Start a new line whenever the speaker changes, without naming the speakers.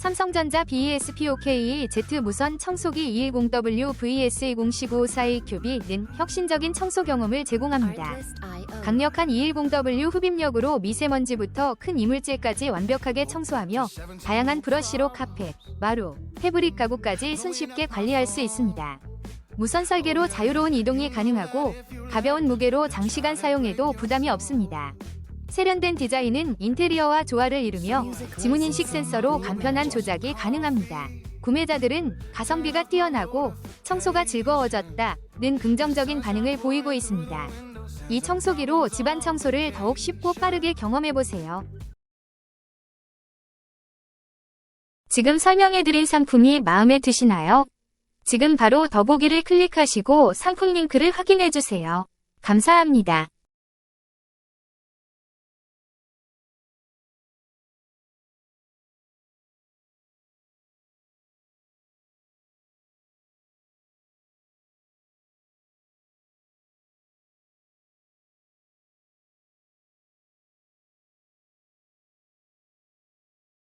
삼성전자 BESPOK Z 무선 청소기 210W VS2015942 큐비는 혁신적인 청소 경험을 제공합니다. 강력한 210W 흡입력으로 미세먼지부터 큰 이물질까지 완벽하게 청소하며 다양한 브러쉬로 카펫, 마루, 패브릭 가구까지 손쉽게 관리할 수 있습니다. 무선 설계로 자유로운 이동이 가능하고 가벼운 무게로 장시간 사용해도 부담이 없습니다. 세련된 디자인은 인테리어와 조화를 이루며 지문인식 센서로 간편한 조작이 가능합니다. 구매자들은 가성비가 뛰어나고 청소가 즐거워졌다는 긍정적인 반응을 보이고 있습니다. 이 청소기로 집안 청소를 더욱 쉽고 빠르게 경험해보세요. 지금 설명해드린 상품이 마음에 드시나요? 지금 바로 더보기를 클릭하시고 상품 링크를 확인해주세요. 감사합니다.